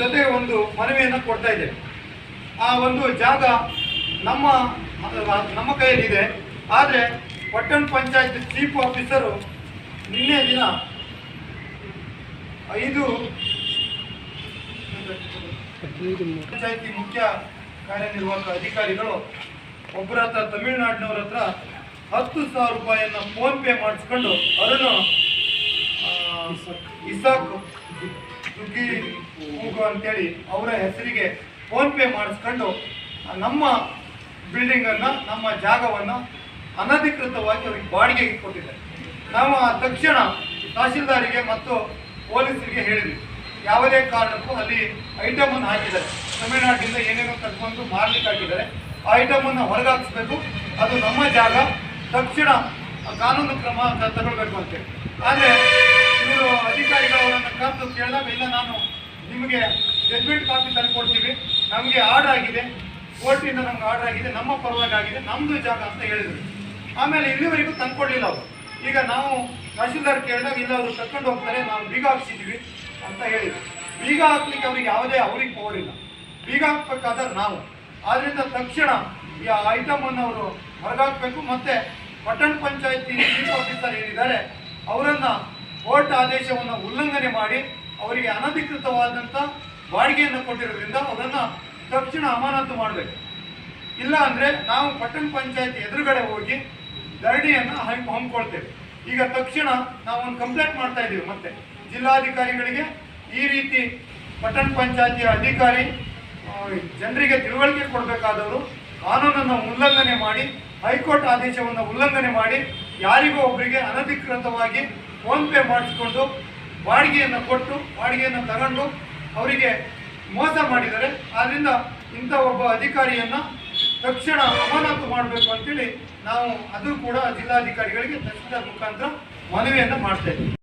ಜೊತೆ ಒಂದು ಮನವಿಯನ್ನು ಕೊಡ್ತಾ ಇದ್ದೇವೆ ಆ ಒಂದು ಜಾಗ ನಮ್ಮ ನಮ್ಮ ಕೈಯಲ್ಲಿದೆ. ಆದರೆ ಪಟ್ಟಣ ಪಂಚಾಯತ್ ಚೀಫ್ ಆಫೀಸರು ನಿನ್ನೆ ದಿನ ಐದು ಪಂಚಾಯತಿ ಮುಖ್ಯ ಕಾರ್ಯನಿರ್ವಾಹಕ ಅಧಿಕಾರಿಗಳು ಒಬ್ಬರ ಹತ್ರ, ತಮಿಳುನಾಡಿನವ್ರ ಹತ್ರ ಹತ್ತು ಸಾವಿರ ರೂಪಾಯಿಯನ್ನು ಫೋನ್ಪೇ ಮಾಡಿಸ್ಕೊಂಡು ಅದನ್ನು ಇಸಾಕ್ ಸುಗ್ಗಿ ಮೂಗು ಅಂತೇಳಿ ಅವರ ಹೆಸರಿಗೆ ಫೋನ್ ಪೇ ಮಾಡಿಸ್ಕೊಂಡು ನಮ್ಮ ಬಿಲ್ಡಿಂಗನ್ನು ನಮ್ಮ ಜಾಗವನ್ನು ಅನಧಿಕೃತವಾಗಿ ಅವ್ರಿಗೆ ಬಾಡಿಗೆಗೆ ಕೊಟ್ಟಿದ್ದಾರೆ. ನಾವು ತಕ್ಷಣ ತಹಶೀಲ್ದಾರಿಗೆ ಮತ್ತು ಪೊಲೀಸರಿಗೆ ಹೇಳಿದ್ವಿ. ಯಾವುದೇ ಕಾರಣಕ್ಕೂ ಅಲ್ಲಿ ಐಟಮನ್ನು ಹಾಕಿದ್ದಾರೆ. ತಮಿಳುನಾಡಿನಿಂದ ಏನೇನೋ ತಗೊಂಡು ಮಾರ್ಲಿಕ್ಕೆ ಹಾಕಿದ್ದಾರೆ. ಆ ಐಟಮನ್ನು ಹೊರಗಾಕಿಸ್ಬೇಕು. ಅದು ನಮ್ಮ ಜಾಗ. ತಕ್ಷಣ ಕಾನೂನು ಕ್ರಮ ತಗೊಳ್ಬೇಕು ಅಂತೇಳಿ. ಆದರೆ ಇವರು ಅಧಿಕಾರಿಗಳವರನ್ನು ಇಲ್ಲ ನಾನು ನಿಮಗೆ ಜಜ್ಮೆಂಟ್ ಕಾಪಿ ತಂದು ಕೊಡ್ತೀವಿ ನಮಗೆ ಆರ್ಡರ್ ಆಗಿದೆ. ಕೋರ್ಟಿಂದ ನಮ್ಗೆ ಆರ್ಡರ್ ಆಗಿದೆ. ನಮ್ಮ ಪರವಾಗಿ ಆಗಿದೆ. ನಮ್ಮದು ಜಾಗ ಅಂತ ಹೇಳಿದ್ರು. ಆಮೇಲೆ ಇಲ್ಲಿವರೆಗೂ ತಂದ್ಕೊಡ್ಲಿಲ್ಲ ಅವರು. ಈಗ ನಾವು ತಹಶೀಲ್ದಾರ್ ಕೇಳಿದಾಗ ಇಲ್ಲ, ಅವರು ಕರ್ಕೊಂಡು ಹೋಗ್ತಾರೆ, ನಾವು ಬೀಗ ಹಾಕ್ಸಿದ್ದೀವಿ ಅಂತ ಹೇಳಿದ್ರು. ಬೀಗ ಹಾಕ್ಲಿಕ್ಕೆ ಅವ್ರಿಗೆ ಯಾವುದೇ ಅವ್ರಿಗೆ ಪವರ್ ಇಲ್ಲ. ಬೀಗ ಹಾಕ್ಬೇಕಾದ್ರೆ ನಾವು. ಆದ್ರಿಂದ ತಕ್ಷಣ ಈ ಐಟಮ್ ಅನ್ನು ಅವರು ಹೊರಗಾಕಬೇಕು. ಮತ್ತೆ ಪಟ್ಟಣ ಪಂಚಾಯತಿ ಚೀಫ್ ಆಫೀಸರ್ ಏನಿದ್ದಾರೆ, ಅವರನ್ನು ಕೋರ್ಟ್ ಆದೇಶವನ್ನು ಉಲ್ಲಂಘನೆ ಮಾಡಿ ಅವರಿಗೆ ಅನಧಿಕೃತವಾದಂಥ ಬಾಡಿಗೆಯನ್ನು ಕೊಟ್ಟಿರೋದ್ರಿಂದ ಅದನ್ನು ತಕ್ಷಣ ಅಮಾನತು ಮಾಡಬೇಕು. ಇಲ್ಲ ಅಂದ್ರೆ ನಾವು ಪಟ್ಟಣ ಪಂಚಾಯತ್ ಎದುರುಗಡೆ ಹೋಗಿ ಧರಣಿಯನ್ನು ಹಮ್, ಹಮ್ಮಿಕೊಳ್ತೇವೆ. ಈಗ ತಕ್ಷಣ ನಾವು ಒಂದು ಕಂಪ್ಲೇಂಟ್ ಮಾಡ್ತಾ ಇದ್ದೀವಿ ಮತ್ತೆ. ಜಿಲ್ಲಾಧಿಕಾರಿಗಳಿಗೆ ಈ ರೀತಿ ಪಟ್ಟಣ ಪಂಚಾಯತಿಯ ಅಧಿಕಾರಿ ಜನರಿಗೆ ತಿಳುವಳಿಕೆ ಕೊಡಬೇಕಾದವರು ಕಾನೂನನ್ನು ಉಲ್ಲಂಘನೆ ಮಾಡಿ, ಹೈಕೋರ್ಟ್ ಆದೇಶವನ್ನು ಉಲ್ಲಂಘನೆ ಮಾಡಿ, ಯಾರಿಗೋ ಒಬ್ಬರಿಗೆ ಅನಧಿಕೃತವಾಗಿ ಫೋನ್ ಪೇ ಮಾಡಿಸ್ಕೊಂಡು ಬಾಡಿಗೆಯನ್ನು ಕೊಟ್ಟು, ಬಾಡಿಗೆಯನ್ನು ತಗೊಂಡು ಅವರಿಗೆ ಮೋಸ ಮಾಡಿದ್ದಾರೆ. ಆದ್ದರಿಂದ ಇಂಥ ಒಬ್ಬ ಅಧಿಕಾರಿಯನ್ನು ತಕ್ಷಣ ಅಮಾನತು ಮಾಡಬೇಕು ಅಂತೇಳಿ ನಾವು ಅದು ಕೂಡ ಜಿಲ್ಲಾಧಿಕಾರಿಗಳಿಗೆ ತಕ್ಷಣದ ಮುಖಾಂತರ ಮನವಿಯನ್ನು ಮಾಡ್ತೇವೆ